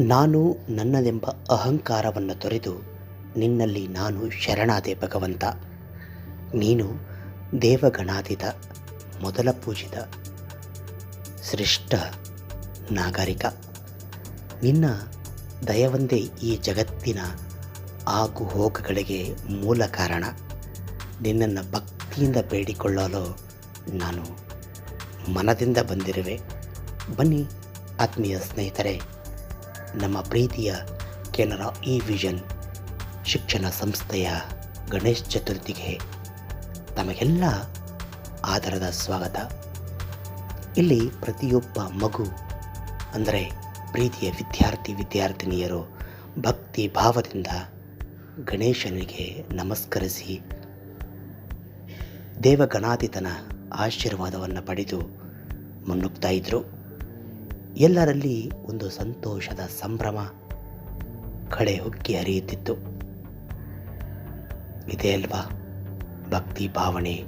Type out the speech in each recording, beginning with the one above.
ನಾನು ನನ್ನದೆಂಬ ಅಹಂಕಾರವನ್ನು ತೊರೆದು ನಿನ್ನಲ್ಲಿ ನಾನು ಶರಣಾದೆ ಭಗವಂತ. ನೀನು ದೇವಗಣಾದಿದ ಮೊದಲ ಪೂಜಿತ, ಶ್ರೇಷ್ಠ ನಾಗರಿಕ. ನಿನ್ನ ದಯವೊಂದೇ ಈ ಜಗತ್ತಿನ ಆಗು ಹೋಗುಗಳಿಗೆ ಮೂಲ ಕಾರಣ. ನಿನ್ನನ್ನು ಭಕ್ತಿಯಿಂದ ಬೇಡಿಕೊಳ್ಳಲು ನಾನು ಮನದಿಂದ ಬಂದಿರುವೆ. ಬನ್ನಿ ಆತ್ಮೀಯ ಸ್ನೇಹಿತರೆ ನಮ್ಮ ಪ್ರೀತಿಯ ಕೆನರಾ ಇ ವಿಷನ್ ಶಿಕ್ಷಣ ಸಂಸ್ಥೆಯ ಗಣೇಶ್ ಚತುರ್ಥಿಗೆ ತಮಗೆಲ್ಲ ಆದರದ ಸ್ವಾಗತ. ಇಲ್ಲಿ ಪ್ರತಿಯೊಬ್ಬ ಮಗು, ಅಂದರೆ ಪ್ರೀತಿಯ ವಿದ್ಯಾರ್ಥಿ, ವಿದ್ಯಾರ್ಥಿನಿಯರು ಭಕ್ತಿ ಭಾವದಿಂದ ಗಣೇಶನಿಗೆ ನಮಸ್ಕರಿಸಿ ದೇವಗಣಾತೀತನ ಆಶೀರ್ವಾದವನ್ನು ಪಡೆದು ಮುನ್ನುಗ್ತಾ ಇದ್ದರು ಎಲ್ಲರಲ್ಲಿ ಒಂದು ಸಂತೋಷದ ಸಂಭ್ರಮ ಕಳೆ ಹುಕ್ಕಿ ಹರಿಯುತ್ತಿತ್ತು. ಇದೇ ಅಲ್ವಾ ಭಕ್ತಿ ಭಾವನೆ,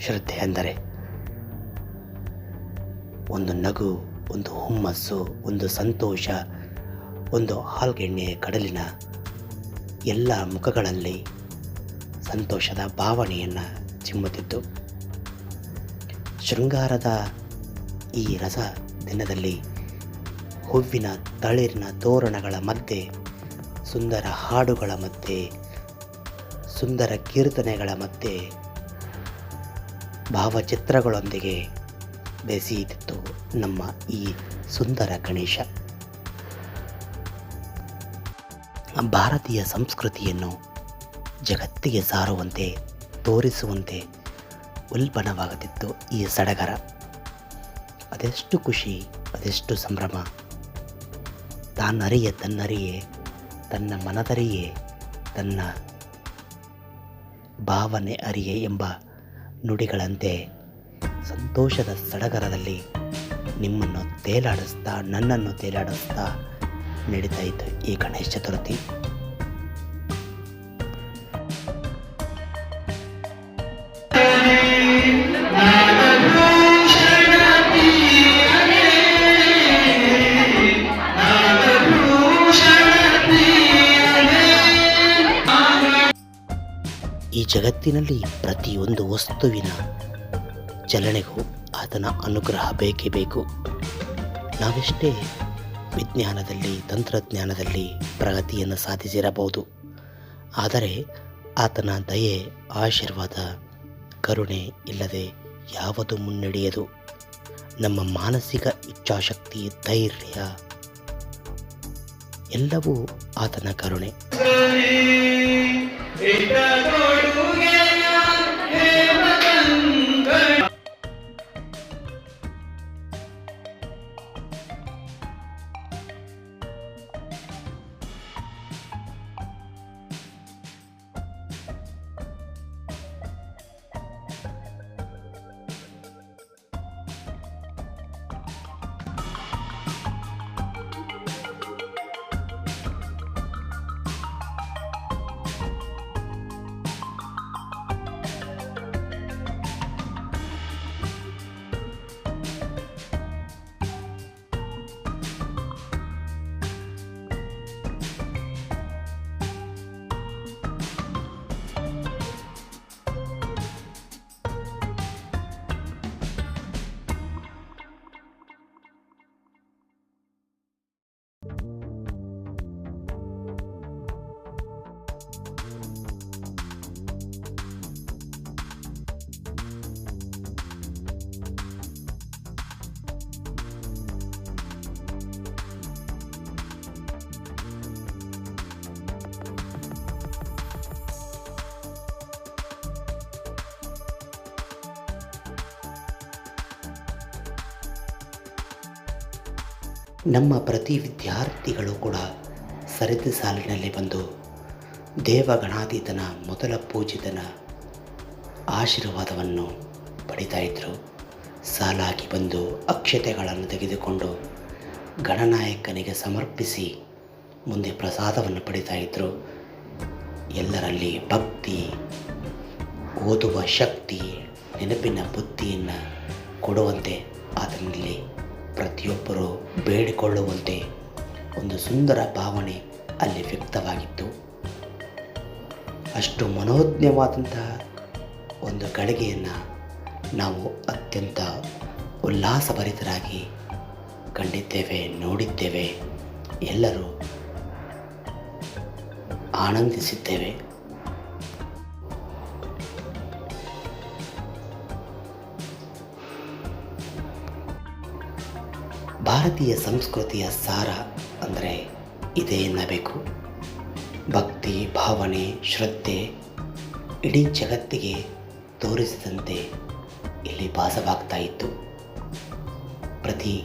ಶ್ರದ್ಧೆ ಅಂದರೆ? ಒಂದು ನಗು, ಒಂದು ಹುಮ್ಮಸ್ಸು, ಒಂದು ಸಂತೋಷ, ಒಂದು ಹಾಲ್ಗೆಣ್ಣೆ ಕಡಲಿನ ಎಲ್ಲ ಮುಖಗಳಲ್ಲಿ ಸಂತೋಷದ ಭಾವನೆಯನ್ನು ಚಿಮ್ಮುತ್ತಿತ್ತು. ಶೃಂಗಾರದ ಈ ರಸ ದಿನದಲ್ಲಿ ಹೂವಿನ ತಳಿರಿನ ತೋರಣಗಳ ಮಧ್ಯೆ, ಸುಂದರ ಹಾಡುಗಳ ಮಧ್ಯೆ, ಸುಂದರ ಕೀರ್ತನೆಗಳ ಮಧ್ಯೆ ಭಾವಚಿತ್ರಗಳೊಂದಿಗೆ ಬೆಸೆಯುತ್ತಿತ್ತು ನಮ್ಮ ಈ ಸುಂದರ ಗಣೇಶ. ಭಾರತೀಯ ಸಂಸ್ಕೃತಿಯನ್ನು ಜಗತ್ತಿಗೆ ಸಾರುವಂತೆ, ತೋರಿಸುವಂತೆ ಉಲ್ಬಣವಾಗುತ್ತಿತ್ತು ಈ ಸಡಗರ. ಅದೆಷ್ಟು ಖುಷಿ, ಅದೆಷ್ಟು ಸಂಭ್ರಮ. ತಾನರಿಯೆ, ತನ್ನರಿಯೇ, ತನ್ನ ಮನದರಿಯೇ, ತನ್ನ ಭಾವನೆ ಅರಿಯೆ ಎಂಬ ನುಡಿಗಳಂತೆ ಸಂತೋಷದ ಸಡಗರದಲ್ಲಿ ನಿಮ್ಮನ್ನು ತೇಲಾಡಿಸ್ತಾ, ನನ್ನನ್ನು ತೇಲಾಡಿಸ್ತಾ ನಡೀತಾ ಇತ್ತು ಈ ಗಣೇಶ ಚತುರ್ಥಿ. ಈ ಜಗತ್ತಿನಲ್ಲಿ ಪ್ರತಿಯೊಂದು ವಸ್ತುವಿನ ಚಲನೆಗೂ ಆತನ ಅನುಗ್ರಹ ಬೇಕೇ ಬೇಕು. ನಾವೆಷ್ಟೇ ವಿಜ್ಞಾನದಲ್ಲಿ, ತಂತ್ರಜ್ಞಾನದಲ್ಲಿ ಪ್ರಗತಿಯನ್ನು ಸಾಧಿಸಿರಬಹುದು. ಆದರೆ ಆತನ ದಯೆ, ಆಶೀರ್ವಾದ, ಕರುಣೆ ಇಲ್ಲದೆ ಯಾವುದು ಮುನ್ನಡೆಯದು? ನಮ್ಮ ಮಾನಸಿಕ ಇಚ್ಛಾಶಕ್ತಿ, ಧೈರ್ಯ ಎಲ್ಲವೂ ಆತನ ಕರುಣೆ. ನಮ್ಮ ಪ್ರತಿ ವಿದ್ಯಾರ್ಥಿಗಳು ಕೂಡ ಸರಿದ ಸಾಲಿನಲ್ಲಿ ಬಂದು ದೇವಗಣಾತೀತನ ಮೊದಲ ಪೂಜಿತನ ಆಶೀರ್ವಾದವನ್ನು ಪಡಿತಾ ಇದ್ದರು ಸಾಲಾಗಿ ಬಂದು ಅಕ್ಷತೆಗಳನ್ನು ತೆಗೆದುಕೊಂಡು ಗಣನಾಯಕನಿಗೆ ಸಮರ್ಪಿಸಿ ಮುಂದೆ ಪ್ರಸಾದವನ್ನು ಪಡಿತಾ ಇದ್ದರು ಎಲ್ಲರಲ್ಲಿ ಭಕ್ತಿ, ಓದುವ ಶಕ್ತಿ, ನೆನಪಿನ ಬುದ್ಧಿಯನ್ನು ಕೊಡುವಂತೆ ಆತನಲ್ಲಿ ಪ್ರತಿಯೊಬ್ಬರು ಬೇಡಿಕೊಳ್ಳುವಂತೆ ಒಂದು ಸುಂದರ ಭಾವನೆ ಅಲ್ಲಿ ವ್ಯಕ್ತವಾಗಿತ್ತು. ಅಷ್ಟು ಮನೋಜ್ಞವಾದಂತಹ ಒಂದು ಗಳಿಗೆಯನ್ನು ನಾವು ಅತ್ಯಂತ ಉಲ್ಲಾಸಭರಿತರಾಗಿ ಕಂಡಿದ್ದೇವೆ, ನೋಡಿದ್ದೇವೆ, ಎಲ್ಲರೂ ಆನಂದಿಸಿದ್ದೇವೆ. ಭಾರತೀಯ ಸಂಸ್ಕೃತಿಯ ಸಾರ ಅಂದರೆ ಇದೇ ಎನ್ನಬೇಕು ಭಕ್ತಿ, ಭಾವನೆ, ಶ್ರದ್ಧೆ ಇಡೀ ಜಗತ್ತಿಗೆ ತೋರಿಸಿದಂತೆ ಇಲ್ಲಿ ಭಾಸವಾಗ್ತಾ ಇತ್ತು. ಪ್ರತಿ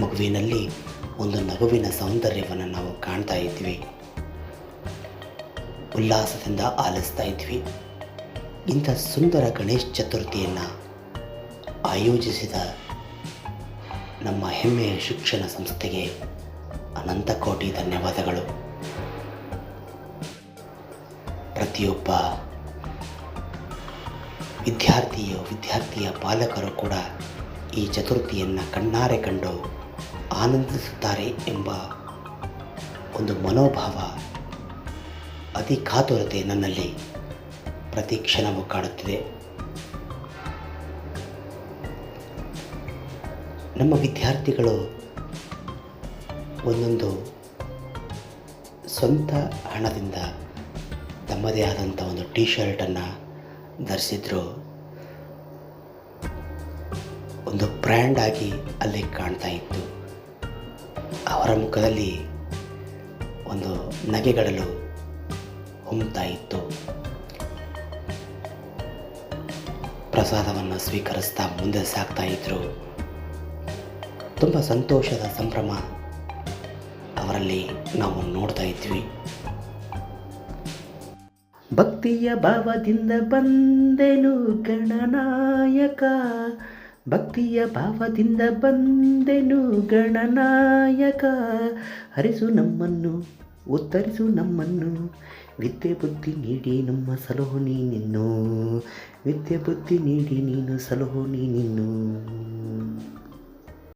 ಮಗುವಿನಲ್ಲಿ ಒಂದು ನಗುವಿನ ಸೌಂದರ್ಯವನ್ನು ನಾವು ಕಾಣ್ತಾ ಇದ್ವಿ. ಉಲ್ಲಾಸದಿಂದ ಆಲಿಸ್ತಾ ಇದ್ವಿ. ಇಂಥ ಸುಂದರ ಗಣೇಶ ಚತುರ್ಥಿಯನ್ನು ಆಯೋಜಿಸಿದ ನಮ್ಮ ಹೆಮ್ಮೆಯ ಶಿಕ್ಷಣ ಸಂಸ್ಥೆಗೆ ಅನಂತ ಕೋಟಿ ಧನ್ಯವಾದಗಳು. ಪ್ರತಿಯೊಬ್ಬ ವಿದ್ಯಾರ್ಥಿಯು ವಿದ್ಯಾರ್ಥಿಯ ಪಾಲಕರು ಕೂಡ ಈ ಚತುರ್ಥಿಯನ್ನು ಕಣ್ಣಾರೆ ಕಂಡು ಆನಂದಿಸುತ್ತಾರೆ ಎಂಬ ಒಂದು ಮನೋಭಾವ ಅತಿ ಕಾತುರತೆ ನನ್ನಲ್ಲಿ ಪ್ರತಿ ಕ್ಷಣವೂ ಕಾಡುತ್ತಿದೆ. ನಮ್ಮ ವಿದ್ಯಾರ್ಥಿಗಳು ಒಂದೊಂದು ಸ್ವಂತ ಹಣದಿಂದ ತಮ್ಮದೇ ಆದಂಥ ಒಂದು ಟೀ ಶರ್ಟನ್ನು ಧರಿಸಿದ್ರು. ಒಂದು ಬ್ರ್ಯಾಂಡ್ ಆಗಿ ಅಲ್ಲಿ ಕಾಣ್ತಾ ಇತ್ತು. ಅವರ ಮುಖದಲ್ಲಿ ಒಂದು ನಗೆಗಳಲು ಹೊಮ್ತಾ ಇತ್ತು. ಪ್ರಸಾದವನ್ನು ಸ್ವೀಕರಿಸ್ತಾ ಮುಂದೆ ಸಾಗ್ತಾ ಇದ್ರು. ತುಂಬ ಸಂತೋಷದ ಸಂಭ್ರಮ ಅವರಲ್ಲಿ ನಾವು ನೋಡ್ತಾ ಇದ್ವಿ. ಭಕ್ತಿಯ ಭಾವದಿಂದ ಬಂದೆನು ಗಣನಾಯಕ. ಭಕ್ತಿಯ ಭಾವದಿಂದ ಬಂದೆನು ಗಣನಾಯಕ. ಹರಿಸು ನಮ್ಮನ್ನು, ಉತ್ತರಿಸು ನಮ್ಮನ್ನು. ವಿದ್ಯೆ ಬುದ್ಧಿ ನೀಡಿ ನಮ್ಮ ಸಲಹು ನೀನು ವಿದ್ಯೆ ಬುದ್ಧಿ ನೀಡಿ ನೀನು ಸಲಹು ನೀನಿನ್ನು.